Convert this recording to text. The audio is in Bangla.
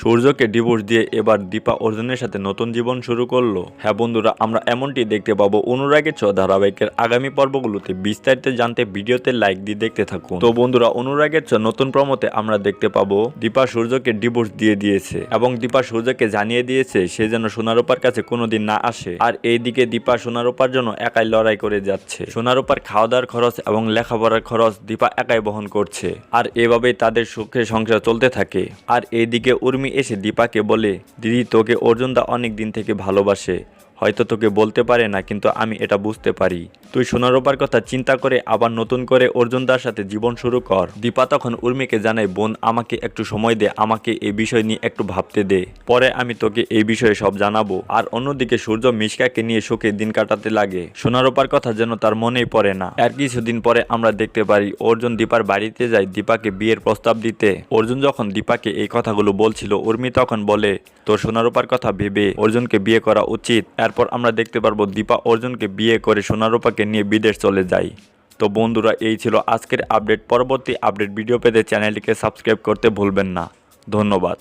সূর্যকে ডিভোর্স দিয়ে এবার দীপা অর্জুনের সাথে নতুন জীবন শুরু করল। হ্যাঁ বন্ধুরা, আমরা এমনটি দেখতে পাবো অনুরাগের ছ ধারাবাহিকের আগামী পর্বগুলোতে। বিস্তারিত জানতে ভিডিওতে লাইক দিয়ে দেখতে থাকুন। তো বন্ধুরা, অনুরাগের ছ নতুন প্রমোতে আমরা দেখতে পাবো দীপা সূর্যকে ডিভোর্স দিয়ে দিয়েছে এবং দীপা সূর্যকে জানিয়ে দিয়েছে সে যেন সোনারূপার কাছে কোনোদিন না আসে। আর এইদিকে দীপা সোনারোপার জন্য একাই লড়াই করে যাচ্ছে। সোনারোপার খাওয়া দাওয়ার খরচ এবং লেখাপড়ার খরচ দীপা একাই বহন করছে। আর এভাবেই তাদের সুখে সংসার চলতে থাকে। আর এইদিকে উর্মি এসে দীপাকে বলে দিদি তোকে অর্জুনদা অনেক দিন থেকে ভালোবাসে। হয়তো তোকে বলতে পারে না, কিন্তু আমি এটা বুঝতে পারি। তুই সোনারোপার কথা চিন্তা করে আবার নতুন করে অর্জুনদার সাথে জীবন শুরু কর। দীপা তখন উর্মিকে জানায়, বোন, আমাকে একটু সময় দে, আমাকে এই বিষয় নিয়ে একটু ভাবতে দে। পরে আমি তোকে এই বিষয়ে সব জানাব। আর অন্যদিকে সূর্য মিশকাকে নিয়ে সুখে দিন কাটাতে লাগে। সোনারোপার কথা যেন তার মনেই পড়ে না। আর কিছুদিন পরে আমরা দেখতে পারি, অর্জুন দীপার বাড়িতে যায় দীপাকে বিয়ের প্রস্তাব দিতে। অর্জুন যখন দীপাকে এই কথাগুলো বলছিল, উর্মি তখন বলে, তোর সোনারোপার কথা ভেবে অর্জুনকে বিয়ে করা উচিত। এরপর আমরা দেখতে পারব দীপা অর্জুনকে বিয়ে করে সোনারূপাকে নিয়ে বিদেশ চলে যায়। তো বন্ধুরা, এই ছিল আজকের আপডেট। পরবর্তী আপডেট ভিডিও পেতে চ্যানেলটিকে সাবস্ক্রাইব করতে ভুলবেন না। ধন্যবাদ।